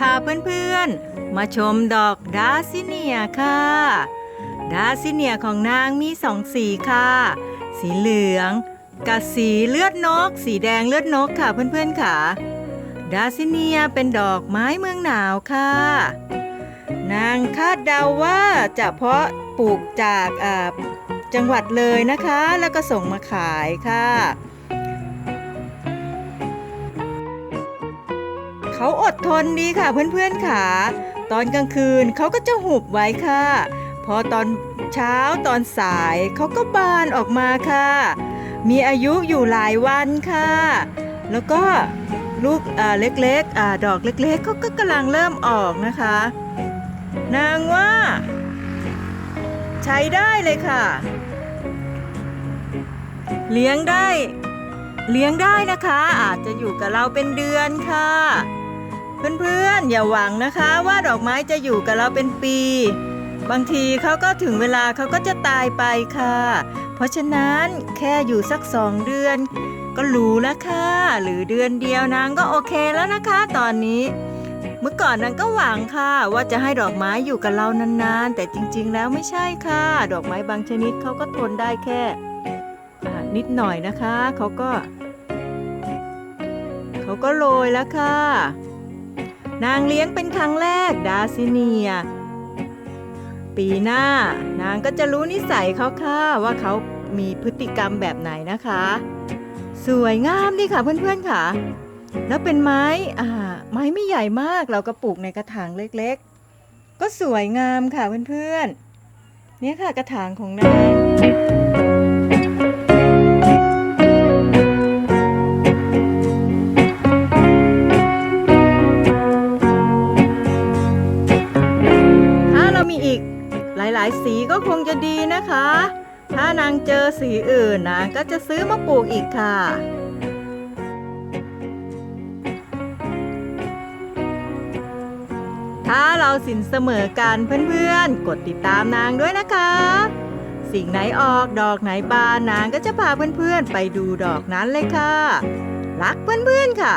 พาเพื่อนๆ มาชมดอกดาซิเนียค่ะ ดาซิเนียของนางมีสองสีค่ะ สีเหลืองกับสีเลือดนก สีแดงเลือดนกค่ะเพื่อนๆค่ะ ดาซิเนียเป็นดอกไม้เมืองหนาวค่ะ นางคาดเดาว่าจะเพาะปลูกจากจังหวัดเลยนะคะ แล้วก็ส่งมาขายค่ะ เขาอดทนดีค่ะเพื่อนๆค่ะตอนกลางคืนเขาก็จะหุบไว้ค่ะ พอตอนเช้าตอนสายเขาก็บานออกมาค่ะ มีอายุอยู่หลายวันค่ะ แล้วก็ลูกอ่าเล็กๆอ่าดอกเล็กๆเขาก็กำลังเริ่มออกนะคะ นางว่า ใช้ได้เลยค่ะ เลี้ยงได้ เลี้ยงได้นะคะ อาจจะอยู่กับเราเป็นเดือนค่ะ เพื่อนๆ อย่าหวังนะคะว่าดอกไม้จะอยู่กับเราเป็นปี บางทีเขาก็ถึงเวลาเขาก็จะตายไปค่ะ เพราะฉะนั้นแค่อยู่สักสองเดือน ก็รู้แล้วค่ะ หรือเดือนเดียวนางก็โอเคแล้วนะคะ ตอนนี้เมื่อก่อนนางก็หวังค่ะว่าจะให้ดอกไม้อยู่กับเรานานๆ แต่จริงๆ แล้วไม่ใช่ค่ะ ดอกไม้บางชนิดเขาก็ทนได้แค่นิดหน่อยนะคะเขาก็เขาก็โรยแล้วค่ะ นางเลี้ยงเป็นครั้งแรกดาซิเนีย ปีหน้านางก็จะรู้นิสัยเขาค่ะว่าเขามีพฤติกรรมแบบไหนนะคะ สวยงามดีค่ะเพื่อนๆค่ะ แล้วเป็นไม้อ่าไม้ไม่ใหญ่มากเราก็ปลูกในกระถางเล็กๆ ก็สวยงามค่ะเพื่อนๆเนี่ยค่ะกระถางของนาง มีอีก หลายๆ สีก็คงจะดีนะคะ ถ้านางเจอสีอื่นนะ ก็จะซื้อมาปลูกอีกค่ะ ถ้าเราสินเสมอกันเพื่อนๆ กดติดตามนางด้วยนะคะ สิ่งไหนออกดอกไหนบานนางก็จะพาเพื่อนๆ ไปดูดอกนั้นเลยค่ะ รักเพื่อนๆค่ะ